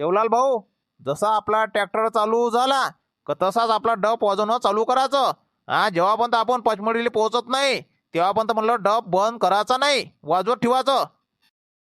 देवलाल भाऊ. जसा आपला ट्रॅक्टर चालू झाला का तसाच आपला डप वाजवणं चालू करायचं. हा जेव्हापर्यंत आपण पचमडीला पोहोचत नाही तेव्हापर्यंत म्हणलं डप बंद करायचा नाही वाजवत ठेवायचं.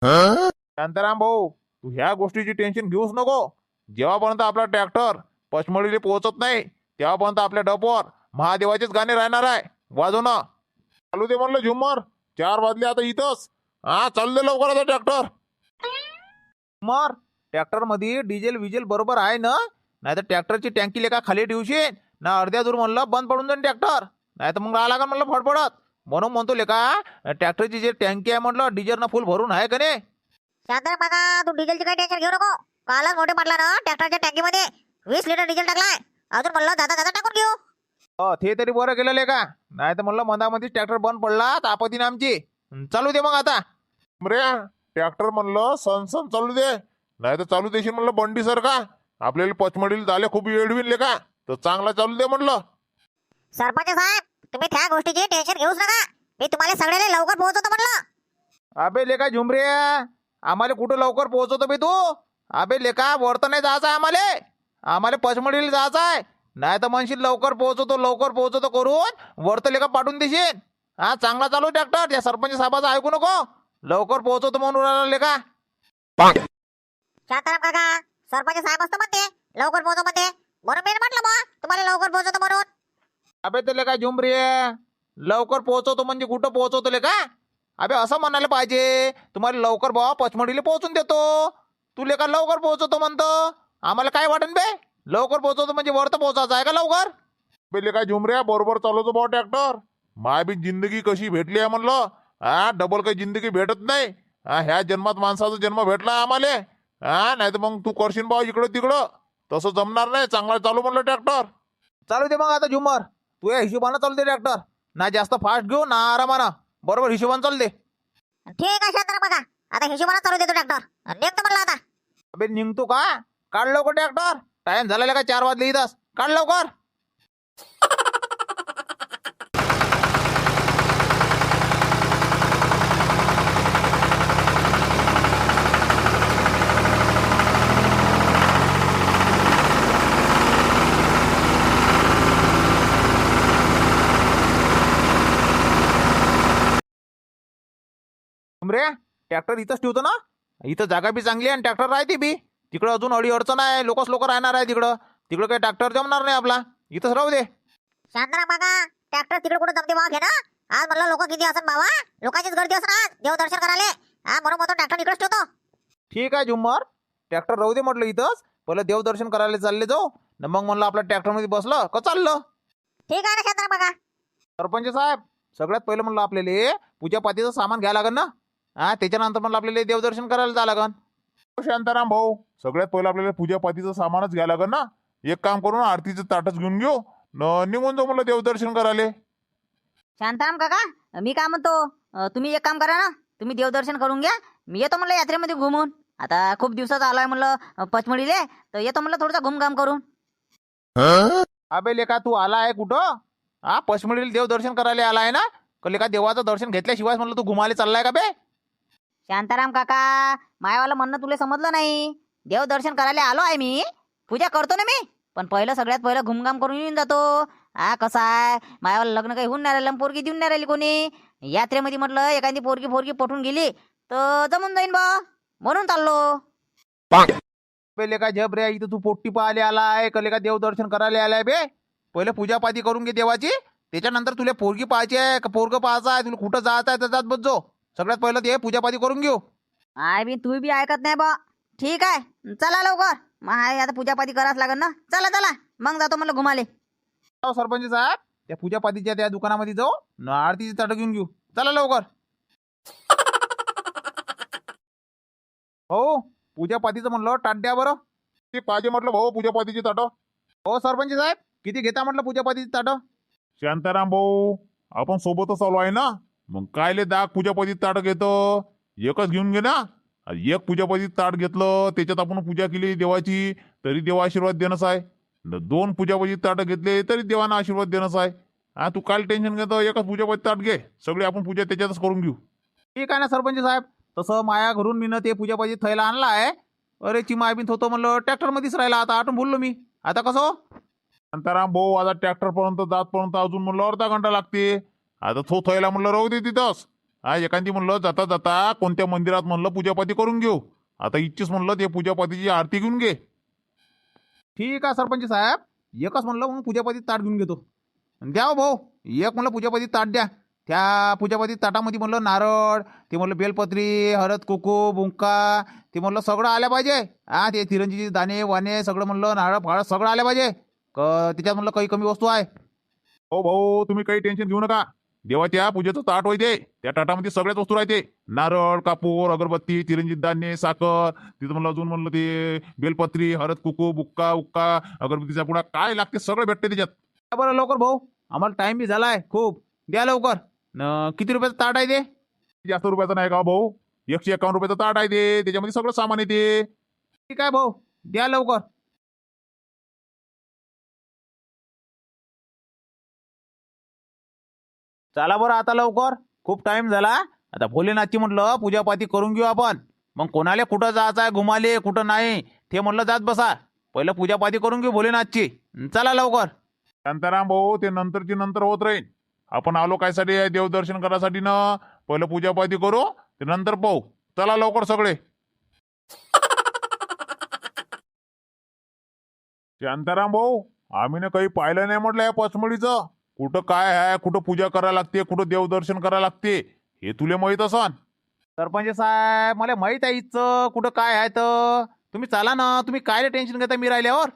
शांताराम भाऊ तू ह्या गोष्टीची टेन्शन घेऊच नको. जेव्हापर्यंत आपला ट्रॅक्टर पचमडीला पोहोचत नाही तेव्हापर्यंत आपल्या डपवर महादेवाचेच गाणे राहणार आहे. वाजवणं चालू दे म्हणलं झुमर चार वाजले आता इथंच. हा चालले लवकर आता ट्रॅक्टर. झुमर ट्रॅक्टरमध्ये डिझेल विजेल बरोबर आहे ना? नाही तर ट्रॅक्टरची टँकी लेखा खाली ठेवशील ना अर्ध्या दूर म्हणलं बंद पडून जाईन ट्रॅक्टर. नाही तर मग राहा लागेल म्हणलं फडफडत. म्हणून म्हणतो लेका ट्रॅक्टरची जे टँकी आहे म्हटलं डिझेलनं फुल भरून आहे का नाही? शांताराम काका तू डिझेलची काही टेन्शन घेऊ नको. कालच मोठे पडला ना ट्रॅक्टरच्या टँकीमध्ये. वीस लिटर डिझेल टाकलाय. अजून म्हणलं जाता जाता टाकून घेऊ हो ते तरी बरं केलं लेका. नाही तर म्हणलं मधामध्ये ट्रॅक्टर बंद पडला तर आपत्तीने आमची. चालू दे मग आता. रे ट्रॅक्टर म्हणलं सन सन चालू दे. नाही तर चालू देशील म्हणलं बंडी सर का आपल्याला पचमडील झाले खूप येडविनले का? तर चांगला चालू दे म्हणलं. सरपंच साहेब तुम्ही त्या गोष्टीची टेन्शन घेऊच नका. मी तुम्हाला सगळ्याला लवकर पोहोचवतो म्हणलं. अबे लेका झुमरे आम्हाला कुठं लवकर पोहोचवतो बे तू? अबे लेका वर तर नाही जायचं आहे आम्हाला. आम्हाला पचमडीला जायचं आहे. नाही तर म्हणशील लवकर पोहोचवतो लवकर पोहोचवतो करून वर तर लेका पाठवून देशील. हा चांगला चालू ट्रॅक्टर त्या सरपंच साहेबाचं ऐकू नको. लवकर पोहोचवतो म्हणून लेका. शांताराम काका सरपंच साहेब असतो म्हणते लवकर पोहोचव म्हणते. म्हणून मी म्हटलं बा तुम्हाला लवकर पोहोचवतो म्हणून. अबे ते लेका झुमरे लवकर पोहोचवतो म्हणजे कुठं पोहोचवतो लेका अबे असं म्हणायला पाहिजे. तुम्हाला लवकर बाबा पचमडीला पोहोचून देतो. तू लेका लवकर पोहोचवतो म्हणतो? आम्हाला काय वाटन बे? लवकर पोहोचवतो म्हणजे वर तर पोहोचायचं आहे का लवकर? पहिले काय झुमऱ्या बरोबर चालवतो भाऊ ट्रॅक्टर. माय बी जिंदगी कशी भेटली आहे म्हणलं? हा डबल काही जिंदगी भेटत नाही. हा ह्या जन्मात माणसाचा जन्म भेटला आम्हाला. हा नाही तर मग तू करशील भाऊ इकडं तिकडं. तसं जमणार नाही चांगला चालू म्हणलं ट्रॅक्टर. चालू दे मग आता झुमर. तू या हिशोबानं चालू दे ट्रॅक्टर. ना जास्त फास्ट घेऊ ना आरामानं. बरोबर हिशोबानं चालू दे. ठीक आहे शांताराम काका आता हिशोबाने चालू देतो ट्रॅक्टर. निघतो म्हणलं आता. अबे निघतो का? काढ लवकर ट्रॅक्टर. टाइम झालेला का चार वाजले इथंच? काढ लवकर. रे. ट्रॅक्टर इथंच ठेवतो ना? इथं जागा बी चांगली आहे आणि ट्रॅक्टर राहते बी. तिकडं अजून अडी अडचण आहे. लोकच लोक राहणार आहे तिकडं. तिकडं काही ट्रॅक्टर जमणार नाही आपला. इथंच राहू दे. शांताराम काका ट्रॅक्टर तिकडे कुठे जमते बाबा घे ना. आज म्हणलं लोक किती असत बाबा लोकांचीच गर्दी असं आज. देवदर्शन करायला. हा म्हणून म्हणतो ट्रॅक्टर इकडेच ठेवतो. ठीक आहे झुम्मर. ट्रॅक्टर राहू दे म्हटलं इथंच. पहिलं देवदर्शन करायला चालले जाऊ. न मग म्हणलं आपल्या ट्रॅक्टरमध्ये बसलं का चाललं? ठीक आहे ना शांताराम काका. सरपंच साहेब सगळ्यात पहिलं म्हणलं आपल्याला पूजापातीचं सामान घ्यावं लागेल ना? हा त्याच्यानंतर म्हणलं आपल्याला देवदर्शन करायला जावं लागेल हो शांताराम भाऊ सगळ्यात पहिलं आपल्याला पूजापातीचं सामानच घ्यायला लागेल ना. एक काम करून आरतीचं ताटच घेऊन घेऊ. न निघून जाऊ म्हणलं देवदर्शन करायला. शांताराम काका मी काय म्हणतो अं, तुम्ही एक काम करा ना तुम्ही देवदर्शन करून घ्या. मी येतो म्हणलं यात्रेमध्ये घुमून. आता खूप दिवसाचा आलोय म्हणलं अं, पचमढीले तर येतो म्हणलं थोडंसं घुमघाम करून. अबे लेका तू आला आहे कुठं? हा पचमडीला देवदर्शन करायला आला आहे ना? का लेका देवाचं दर्शन घेतल्याशिवाय म्हणलं तू घुमाले चाललाय का बे शांताराम काका मायावालं म्हणणं तुला समजलं नाही. देवदर्शन करायला आलो आहे मी. पूजा करतो ना मी. पण पहिलं सगळ्यात पहिलं घुमघाम करून येऊन जातो. हा कसं आहे? मायावाला लग्न काही होऊन नाही राहिलं पोरगी देऊन नाही राहिली कोणी? यात्रेमध्ये म्हटलं एखादी पोरगी पोरगी पटून गेली तर जमून जाईन बा. म्हणून चाललो. बे लेका जब रे इथं तू पोट्टी पाहायला आला आहे. का लेका देवदर्शन करायला आलाय बे? पहिले पूजापाती करून घे देवाची. त्याच्यानंतर तुला पोरगी पाहायची आहे का पोरग पाहायचं आहे तुला कुठं जायचं आहे तर जात बसजो सगळ्यात पहिलं ते पूजापाती करून घेऊ. आय बी तू बी ऐकत नाही बा. ठीक आहे. चला लवकर. माय आता पूजापाती करावंच लागेल ना. चला चला. मग जातो म्हणलं घुमाले. हो सरपंच साहेब. त्या पूजापातीच्या त्या दुकानामध्ये जाऊ. न आरतीची ताटं घेऊन घेऊ. चला लवकर. हो पूजापातीचं म्हणलं ताट द्या बरं. ते पाहिजे म्हटलं भाऊ पूजापातीची ताटं हो सरपंच साहेब. किती घेता म्हटलं पूजापातीची ताटं शांताराम भाऊ आपण सोबतच चालू आहे ना? मग कायले दाग पूजापती ताट घेतो? एकच घेऊन घे ना. एक पूजापती ताट घेतलं त्याच्यात आपण पूजा केली देवाची तरी देवा आशीर्वाद देणंच आहे. न दोन पूजापती ताट घेतले तरी देवाना आशीर्वाद देणंच आहे. हा तू काय टेन्शन घेतो एकच पूजापती ताट घे. सगळी आपण पूजा त्याच्यातच करून घेऊ. ठीक आहे ना सरपंच साहेब. तसं माया घरून मी ते पूजापाती थैला आणला आहे. अरे चिमाय बिन होतो म्हणलं ट्रॅक्टरमध्येच राहिला आता आठवून बोललो मी. आता कसं? शांताराम भाऊ आता ट्रॅक्टर पर्यंत जातपर्यंत अजून म्हणलं अर्धा घंटा लागते. आता तो थोयला म्हणलं राहू दे तिथंच. हा एखादी म्हणलं जाता जाता कोणत्या मंदिरात म्हणलं पूजापाती करून घेऊ. आता इच्छिस म्हणलं ते पूजापातीची आरती घेऊन घे. ठीक आहे सरपंच साहेब. एकच म्हणलं मग पूजापाती ताट घेऊन घेतो. द्या हो भाऊ. एक म्हणलं पूजापाती ताट द्या. त्या पूजापाती ताटामध्ये म्हणलं नारळ ते म्हणलं बेलपत्री हळद कुकू बुंका ते म्हणलं सगळं आलं पाहिजे. हा ते तिरंजीचे दाणे वाणे सगळं म्हणलं नारळ फाळ सगळं आलं पाहिजे. क त्याच्यात म्हणलं काही कमी वस्तू आहे. हो भाऊ तुम्ही काही टेन्शन घेऊ नका. देवाच्या पूजेचं ताट होते त्या ताटामध्ये सगळ्याच वस्तू राहते. नारळ कापूर अगरबत्ती चिरंजीत धान्य साखर तिथं म्हणलं अजून म्हणलं ते बेलपत्री हळद कुकू बुक्का उक्का अगरबत्तीचा पुडा काय लागते सगळं भेटते त्याच्यात. बरं लवकर भाऊ. आम्हाला टाइम बी झालाय खूप. द्या लवकर. किती रुपयाचं ताट आहे ते? जास्त रुपयाचं नाही का भाऊ? एकशे एकावन्न रुपयाचं ताट आहे ते. त्याच्यामध्ये सगळं सामान येते ठीक आहे भाऊ. द्या लवकर. चला बरं आता लवकर. खूप टाइम झाला. आता भोलेनाथची म्हटलं पूजापाती करून घेऊ आपण. मग कोणाला कुठं जायचं आहे घुमाले कुठं नाही ते म्हणलं जात बसा. पहिलं पूजापाती करून घेऊ भोलेनाथची. चला लवकर. शांताराम भाऊ ते नंतरची नंतर होत राहील. आपण आलो कायसाठी आहे देवदर्शन करायसाठी ना? पहिलं पूजापाती करू ते नंतर पाहू. चला लवकर सगळे. शांताराम भाऊ आम्ही ना काही पाहिलं नाही म्हटलं या पचमडीचं कुठं काय आहे कुठं पूजा करायला लागते कुठं देवदर्शन करायला लागते हे तुले माहीत असन? सरपंच साहेब मला माहीत आहे इथचं कुठं काय आहे तर. तुम्ही चला ना तुम्ही काय टेन्शन घेता मी राहिल्यावर?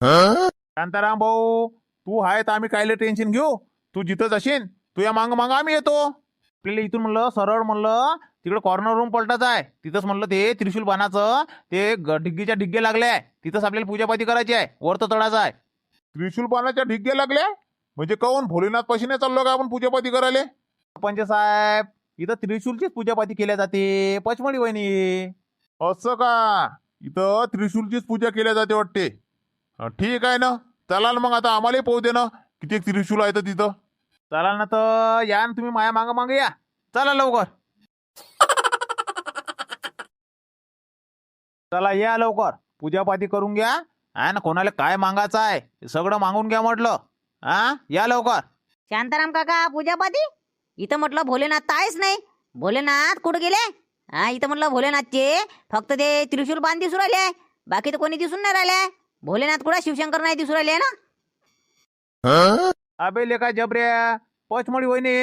शांताराम भाऊ तू आहे तर आम्ही कायले टेन्शन घेऊ? तू जिथं जाशील तू या मांग मांग आम्ही येतो. आपल्याला इथून म्हणलं सरळ म्हणलं तिकडे कॉर्नर रूम पलटायचं आहे. तिथंच म्हणलं ते त्रिशूल बाणाचं ते डिग्गीच्या डिग्गे लागले आहे. तिथंच आपल्याला पूजापाती करायची आहे वरत तळाचं आहे. त्रिशूल पानाच्या ढिग्गे लागले म्हणजे काऊन भोलेनाथ पाशी नाही चाललो का आपण पूजापाती करायला? सरपंच साहेब इथं त्रिशूलचीच पूजापाती केल्या जाते पचमडी वहिनी. असं का? इथं त्रिशूलचीच पूजा केल्या जाते वाटते. ठीक आहे ना? चला ना मग आता आम्हालाही पाहू दे ना किती त्रिशूल आहे तर तिथं. चला ना तर या ना तुम्ही माया मागं मागं या. चला लवकर. चला या लवकर. पूजापाती करून घ्या. हा ना कोणाला काय मागायचं आहे सगळं मागून घ्या म्हटलं. हा? या लवकर. शांताराम काका पूजापाती इथं म्हटलं भोलेनाथ तर आहेच नाही. भोलेनाथ कुठं गेले? हा इथं म्हटलं भोलेनाथचे. फक्त ते त्रिशूल बांध दिसून राहिले. बाकी तर कोणी दिसून नाही राहिले. भोलेनाथ कुठं? शिवशंकर नाही दिसून राहिले ना? अबे लेका जबऱ्या पचमडी वहिनी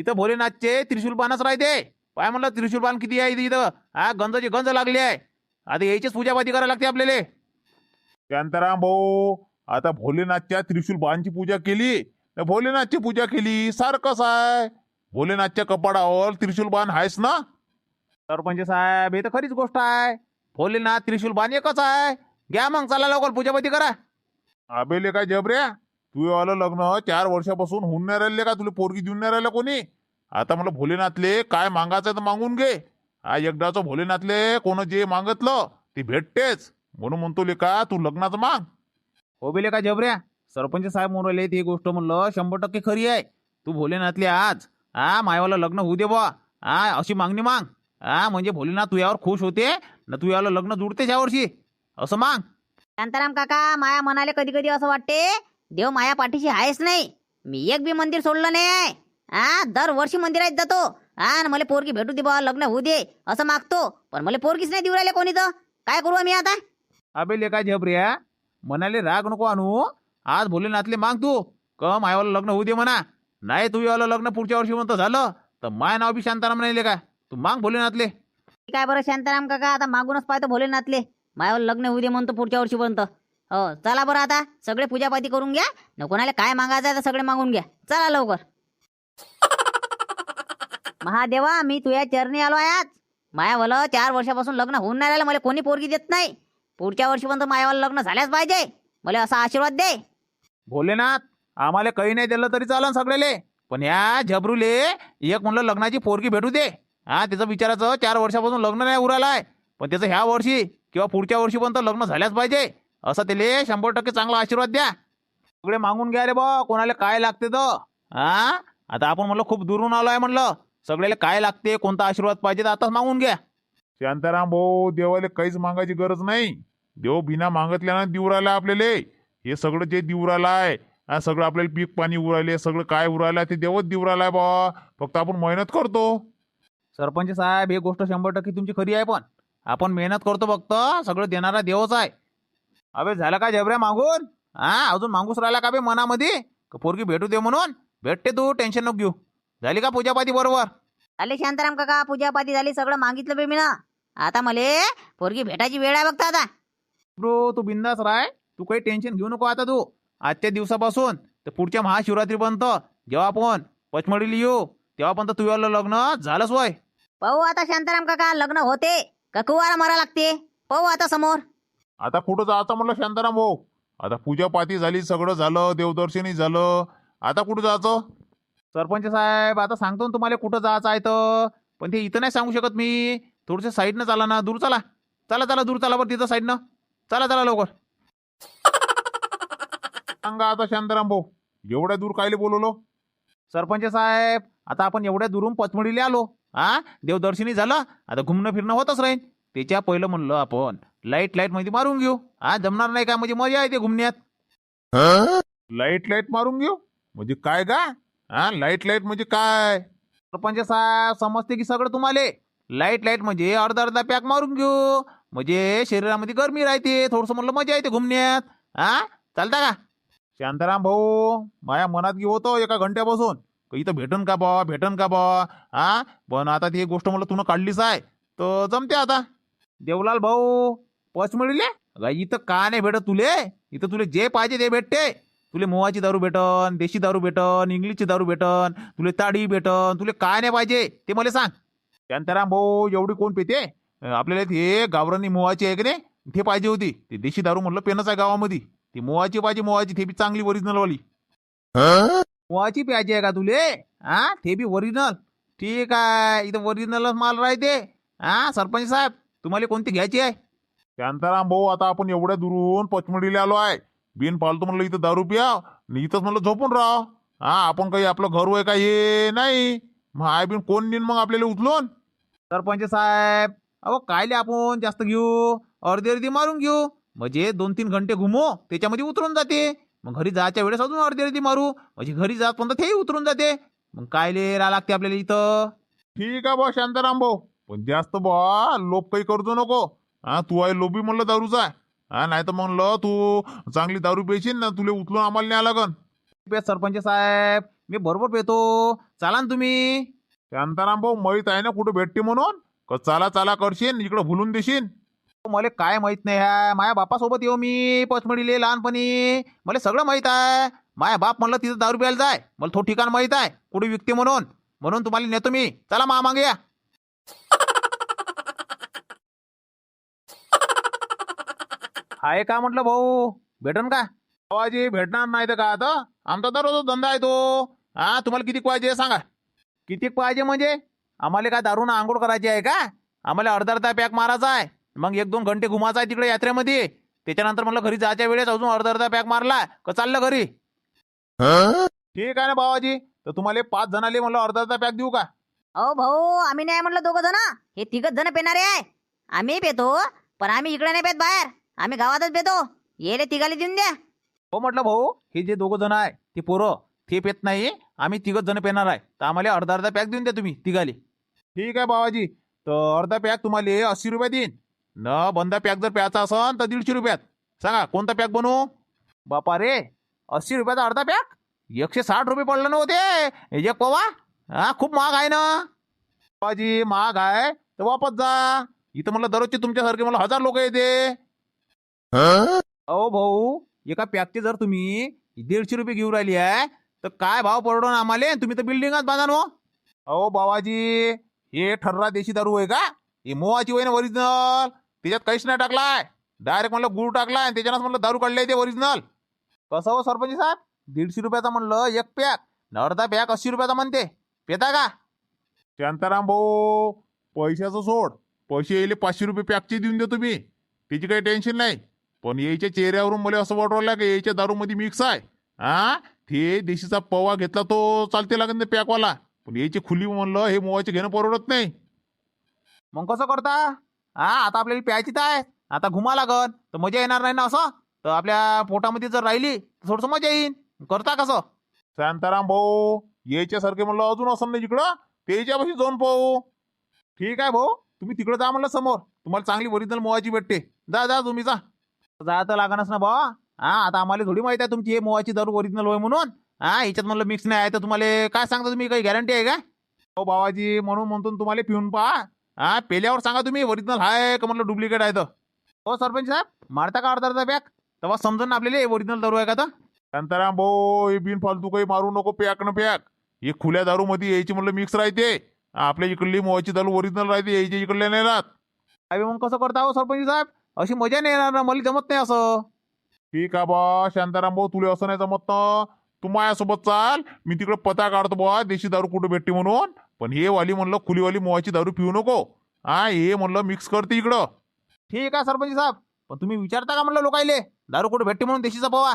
इथं भोलेनाथचे त्रिशूल पानच राहते. पाय म्हणलं त्रिशूल पान किती आहे इथं? हा गंजाची गंज लागली आहे. आता यायचीच पूजापाती करायला लागते आपल्याला. शांताराम भाऊ आता भोलेनाथच्या त्रिशूल बाणची पूजा केली. तर भोलेनाथची पूजा केली. सारखंच आहे. भोलेनाथच्या कपाडावर त्रिशूल बाण आहेस ना? सरपंच साहेब हे तर खरीच गोष्ट आहे. भोलेनाथ त्रिशूल बाण एकच आहे. घ्या मग चला लवकर पूजापाती करा. आबेले काय जबऱ्या तू आलं लग्न चार वर्षापासून होऊन नाही राहिले का? तुला पोरगी देऊन नाही राहिलं कोणी? आता मला भोलेनाथले काय मागायचं तर मागून घे. हा एकदाचं भोलेनाथले कोण जे मागतलं ते भेटतेच. म्हणून म्हणतो लेका तू लग्नाचं माग. हो बेले का जबऱ्या सरपंच साहेब म्हणून राहिले ती गोष्ट म्हणलं शंभर टक्के खरी आहे. तू भोलेनाथले आज हा मायवाला लग्न होऊ दे बा हा अशी मागणी माग. हा म्हणजे भोलेनाथ तू यावर खुश होते ना तू यावर लग्न जुडतेच यावर्षी असं माग. शांताराम काका माया म्हणाले कधी कधी असं वाटते देव माया पाठीशी आहेच नाही. मी एक बी मंदिर सोडलं नाही. आहे हा दरवर्षी मंदिरात जातो. हा आणि मला पोरगी भेटू दे बा लग्न होऊ दे असं मागतो. पण मला पोरगीच नाही देऊ राहिले कोणी तर काय करू आम्ही आता? अबे लेका जबऱ्या म्हणाले राग नको आणू आज भोलेनाथले माग तू. क मायवाला लग्न होऊ दे म्हणा. नाही तू यावलं लग्न पुढच्या वर्षी म्हणतं झालं तर माय नाव बी शांताराम नाही का? तू माग भोलेनाथले. काय बरं शांताराम काका? आता मागूनच पाहतो भोलेनाथले. मायावर लग्न होऊ दे म्हणतो पुढच्या वर्षीपर्यंत हो चला बरं आता. सगळे पूजापाती करून घ्या. न कोणाला काय मागायचं आहे तर सगळे मागून घ्या. चला लवकर. महादेवा मी तुझ्या चरणी आलो आहे आज. मायावालं चार वर्षापासून लग्न होऊन नाही राहिलं. मला कोणी पोरगी देत नाही. पुढच्या वर्षीपर्यंत मायावाला लग्न झाल्याच पाहिजे. मला असा आशीर्वाद दे. भोलेनाथ आम्हाला काही नाही दिलं तरी चालन सगळेले. पण या झबरूले एक म्हणलं लग्नाची पोरगी भेटू दे. हा त्याचं विचाराचं चार वर्षापासून लग्न नाही उरायला आहे पण त्याचं ह्या वर्षी किंवा पुढच्या वर्षी पण लग्न झाल्याच पाहिजे. असं त्याले शंभर टक्के चांगला आशीर्वाद द्या. सगळे मागून घ्या रे बा कोणाला काय लागते तर. हा? आता आपण म्हणलं खूप दुरून आलो आहे म्हणलं. सगळ्याला काय लागते कोणता आशीर्वाद पाहिजे तर आताच मागून घ्या. शांताराम भाऊ देवाले काहीच मागायची गरज नाही. देव बिना मागतल्यानं देऊ राहिला आपल्याला. हे सगळं जे देऊ आहे हा सगळं आपल्याला पीक पाणी उरायले सगळं काय उरायला ते देवच देऊ आहे बा फक्त आपण मेहनत करतो. सरपंच साहेब हे गोष्ट शंभर टक्के तुमची खरी आहे पण. आपण मेहनत करतो फक्त सगळं देणारा देवच आहे. अबे झालं का जबऱ्या मागून? हा अजून मागूच राहिला का बे मनामध्ये? पोरगी भेटू दे म्हणून. भेटते तू टेन्शन नको घेऊ. झाली का पूजापाती बरोबर? झाले शांताराम काका पूजापाती झाली सगळं मागितलं बे मी ना आता मले पोरगी भेटायची वेळ आहे बघता आता. ब्रो तू बिंदास राय तू काही टेन्शन घेऊ नको आता तू. आजच्या दिवसापासून तर पुढच्या महाशिवरात्रीपर्यंत जेव्हा आपण पचमडीला येऊ तेव्हापर्यंत तुझ्याला लग्न झालंच वय पाहू आता शांताराम काका लग्न होते का कुवारा मरा लागते? पाहू आता समोर. आता कुठं जायचं म्हणलं शांताराम भाऊ? आता पूजापाती झाली सगळं झालं देवदर्शनी झालं. आता कुठं जायचं? सरपंच साहेब आता सांगतो ना तुम्हाला कुठं जायचं आहे तर. पण ते इथं नाही सांगू शकत मी. थोडंसं साईडनं चला ना दूर चला. चला चला दूर चला बरं तिथं साईडनं. चला चला लवकर. सांगा आता शांताराम भाऊ. एवढ्या दूर कायले बोलवलो? सरपंच साहेब आता आपण एवढ्या दुरून पचमडीला आलो. हा देवदर्शनी झालं. आता घुमणं फिरणं होतच राहील त्याच्या पहिलं म्हणलं आपण लाइट लाइटमध्ये मारून घेऊ. हा जमणार नाही का? म्हणजे मजा येते घुमण्यात. लाइट लाइट मारून घेऊ? म्हणजे काय का हा लाइट लाइट म्हणजे काय? सरपंच साहेब समजते की सगळं तुम्हाला? लाइट लाइट म्हणजे अर्धा अर्धा पॅक मारून घेऊ. म्हणजे शरीरामध्ये गरमी राहते थोडंसं म्हणलं मजा येते घुमण्यात. हा? चालता का? शांताराम भाऊ माझ्या मनात घेऊ होतं एका घंट्यापासून. का इथं भेटन का बा? भेटन का बा? हा? पण आता ती गोष्ट मला तुला काढलीच आहे. तर जमते आता. देवलाल भाऊ पच मिळले? इथं का नाही भेटत तुले? इथं तुले जे पाहिजे ते भेटते. तुले मोहाची दारू भेटन देशी दारू भेटन इंग्लिशची दारू भेटन तुले ताडी भेटन तुले काय नाही पाहिजे ते मला सांग. शांताराम भाऊ एवढी कोण पेते? आपल्याला ते गावरानी मोहाची आहे की नाही ते पाहिजे होती. ते देशी दारू म्हणलं पेनच आहे गावामध्ये. ती मोवाची पाहिजे मोवाची ते बी चांगली ओरिजिनल वाली. मोहाची प्यायची आहे का तुले? हा ते बी ओरिजिनल ठीक आहे इथं ओरिजिनलच माल राहते. हा सरपंच साहेब तुम्हाला कोणती घ्यायची आहे? शांताराम भाऊ आता आपण एवढ्या दुरून पचमडीला आलो आहे. बिन पालतो म्हणलं इथं दारू प्या आणि इथंच म्हणलं झोपून राहा. हा आपण काही आपलं घर वय काय हे नाही. मग आय बिन कोण नेईन मग आपल्याला उचलून? सरपंच साहेब अहो कायले आपण? जास्त घेऊ अर्धी अर्धी मारून घेऊ. म्हणजे दोन तीन घंटे घुमू त्याच्यामध्ये उतरून जाते. मग घरी जायच्या वेळेस अजून अर्धी अर्धी मारू. म्हणजे घरी जात पण तेही उतरून जाते. मग कायले राहा लागते आपल्याला इथं? ठीक आहे बा शांताराम भाऊ. पण जास्त बा लोभ काही करतो नको. हा तू आहे लोभी म्हणलं दारूचा हा नाही तर म्हणलं तू. चांगली दारू पेशील ना तुला उचलून आम्हाला न्याय लागन. पे सरपंच साहेब मी बरोबर पेतो. चाला ना तुम्ही. शांताराम भाऊ माहीत आहे ना कुठं भेटते म्हणून? का चाला चाला करशील इकडं भुलून देशील मला काय माहीत नाही ह्या. माझ्या बापासोबत येऊ मी पचमडीले लहानपणी. मला सगळं माहीत आहे. माझ्या बाप म्हणलं तिथं दारू प्यायला जाय. मला तो ठिकाण माहीत आहे. कुठे विकते म्हणून. म्हणून तुम्हाला नेतो मी. चला मा मागे या. आहे का म्हटलं भाऊ? भेटन का? आवाजी भेटणार नाही तर का आता? आमचा दररोज धंदा आहे तो. हा तुम्हाला किती पाहिजे सांगा. किती पाहिजे म्हणजे? आम्हाला काय दारून आंघोळ करायची आहे का? आम्हाला अर्धा अर्धा पॅक मारायचा आहे. मग एक दोन घंटे घुमायचा आहे तिकडे यात्रेमध्ये. त्याच्यानंतर म्हटलं घरी जायच्या वेळेस अजून अर्धा अर्धा पॅक मारला का चाललं घरी? ठीक आहे ना बाबाजी तर तुम्हाला पाच जणाले म्हणलं अर्धा अर्धा पॅक देऊ का? अहो भाऊ आम्ही नाही म्हटलं दोघं जण. हे तिघच जण पेणारे आहे. आम्ही पेतो पण आम्ही इकडे नाही पेत बाहेर. आम्ही गावातच बेतो ये तिघाले देऊन द्या. हो म्हटलं भाऊ हे जे दोघं जण आहे ते पोरं ते पेत नाही आम्ही तिघच जण पेणार आहे. तर आम्हाला अर्धा अर्धा पॅक देऊन द्या तुम्ही तिघाले. ठीक आहे बाबाजी तर अर्धा पॅक तुम्हाला अस्सी रुपये देईन. न बंदा पॅक जर प्यायचा असन तर दीडशे रुपयात. सांगा कोणता पॅक बनवू? बापा रे अस्सी रुपयाचा अर्धा पॅक? एकशे साठ रुपये पडलं ना होते एक पवा. हा खूप महाग आहे ना. बाबाजी महाग आहे. तर वापस जा. इथं मला दररोजचे तुमच्यासारखे मला हजार लोक येते. अहो भाऊ एका पॅकचे जर तुम्ही दीडशे रुपये घेऊन राहिली आहे तर काय भाव पडून आम्हाला? तुम्ही तर बिल्डिंगच बांधा ना अहो बाबाजी हे ठर्रा देशी दारू आहे का? हे मोहाची वय ना ओरिजिनल त्याच्यात काहीच नाही टाकलाय. डायरेक्ट म्हणलं गुळ टाकलाय आणि त्याच्यानं म्हणलं दारू काढलाय ते ओरिजिनल कसं हो सरपंच साहेब? दीडशे रुपयाचा म्हणलं एक पॅक अर्धा पॅक अस्सी रुपयाचा म्हणते. पेता का? शांताराम भाऊ पैशाचं सोड. पैसे येईल पाचशे रुपये पॅकचे देऊन देतो मी. त्याची काही टेन्शन नाही. पण यायच्या चेहऱ्यावरून मला असं वाटवलं की याच्या दारूमध्ये मिक्स आहे. हा? ते देशीचा पवा घेतला तो चालते लागेल पॅकवाला. पण याची खुली म्हणलं हे मोवाचे घेणं परवडत नाही. मग कसं करता? हा आता आपल्याला प्यायची तर आहे. आता घुमा लागन. तर मजा येणार नाही ना असं? तर आपल्या पोटामध्ये जर राहिली तर थोडंसं मजा येईन. करता कसं? शांताराम भाऊ यायच्यासारखे म्हणलं अजून असं नाही इकडं. त्याच्यापाशी जाऊन पाहू. ठीक आहे भाऊ. तुम्ही तिकडे जा म्हणलं समोर. तुम्हाला चांगली ओरिजिनल मोवाची भेटते. जा जा तुम्ही जा. जा तर लागणच ना भावा हा आता आम्हाला थोडी माहिती आहे तुमची हे मोवाची दारू ओरिजिनल होय म्हणून. हा याच्यात म्हणलं मिक्स नाही आहे. तर तुम्हाला काय सांगता तुम्ही? काही गॅरंटी आहे का? हो बाबाजी म्हणून म्हणतो तुम्हाला पिऊन पहा. हा पेल्यावर सांगा तुम्ही. ओरिजिनल आहे का म्हणलं डुप्लिकेट आहे तर. हो सरपंच साहेब मारता का अर्धा अर्धा बॅग तेव्हा ना आपल्याला ओरिजिनल दारू आहे का तर. शांताराम भाऊ हे बिन फालतू काही मारू नको पॅक न पॅक हे खुल्या दारू मध्ये यायची म्हणलं मिक्स राहते. आपल्या इकडली मोवाची दारू ओरिजिनल राहते यायची इकडल्या नाही राहत. अरे मग कसं करता हो सरपंच साहेब? अशी मजा नाही येणार ना? मला जमत नाही असं. ठीक आहे बा शांताराम भाऊ तुला असं नाही जमत ना. तू माझ्यासोबत चाल. मी तिकडे पता काढतो बा देशी दारू कुठं भेटते म्हणून. पण हे वाली म्हणलं खुलीवाली मोवाची दारू पिऊ नको. हा हे म्हणलं मिक्स करते इकडं. ठीक आहे सरपंच साहेब. पण तुम्ही विचारता का म्हणलं लोकायले? दारू कुठे भेटते म्हणून देशीचा पवा.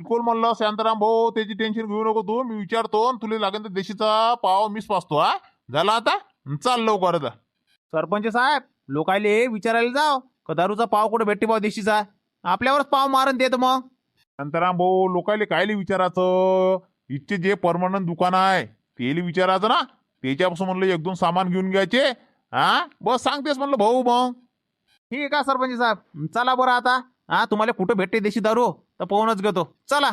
बिलकुल म्हणलं शांताराम भाऊ त्याची टेन्शन घेऊ नको तू. मी विचारतो आणि तुला लागेल तर देशीचा पाव मिस पाचतो हा. झाला आता? चाल लवकर आता सरपंच साहेब लोकायले विचारायला जाव. का दारूचा पाव कुठे भेटते पाव देशीचा? आपल्यावरच पाव मारण देत मग. शांताराम भाऊ लोकायले कायले विचारायचं? इथचे जे परमनंट दुकान आहे तेले विचारायचं ना? त्याच्यापासून म्हणलं एक दोन सामान घेऊन घ्यायचे. हा? बस सांगतेस म्हणलं भाऊ मग. ठीक आहे सरपंच साहेब? चला बरं आता. हा तुम्हाला कुठं भेटते देशी दारू? तर पाहूनच घेतो. चला.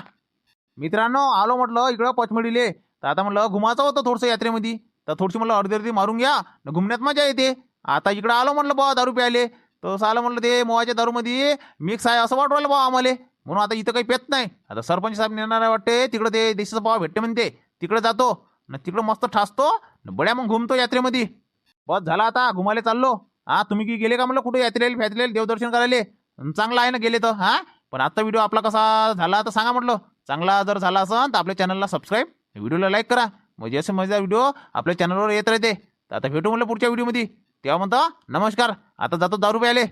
मित्रांनो आलो म्हटलं इकडं पचमडीले तर आता म्हटलं घुमाचं होतं थोडंसं यात्रेमध्ये. तर थोडीशी म्हटलं अर्धी अर्धी मारून घ्या. घुमण्यात मजा येते. आता इकडं आलो म्हटलं बा दारू प्यायले. तर साला म्हटलं ते मोहाच्या दारूमध्ये मिक्स आहे असं वाटू राहिलं बा आम्हाला. म्हणून आता इथं काही पेत नाही. आता सरपंच साहेब नेणार वाटते तिकडं ते देशाचा पाव भेटते म्हणते. तिकडे जातो न तिकडं मस्त ठासतो न बड्या मग घुमतो यात्रेमध्ये. बस झाला आता घुमाले चाललो. हा तुम्ही की गेले का म्हणलं कुठे यात्रेला फॅत्रेला देवदर्शन करायला? चांगला चांगलं आहे ना गेले तर हा? पण आता व्हिडिओ आपला कसा झाला तर सांगा म्हटलं. चांगला जर झाला असेल तर आपल्या चॅनलला सबस्क्राईब व्हिडिओला लाईक करा. म्हणजे असे मजेदार व्हिडिओ आपल्या चॅनलवर येत राहते. तर आता भेटू म्हटलं पुढच्या व्हिडिओमध्ये. तेव्हा म्हणतो नमस्कार आता जातो दारू प्यायले.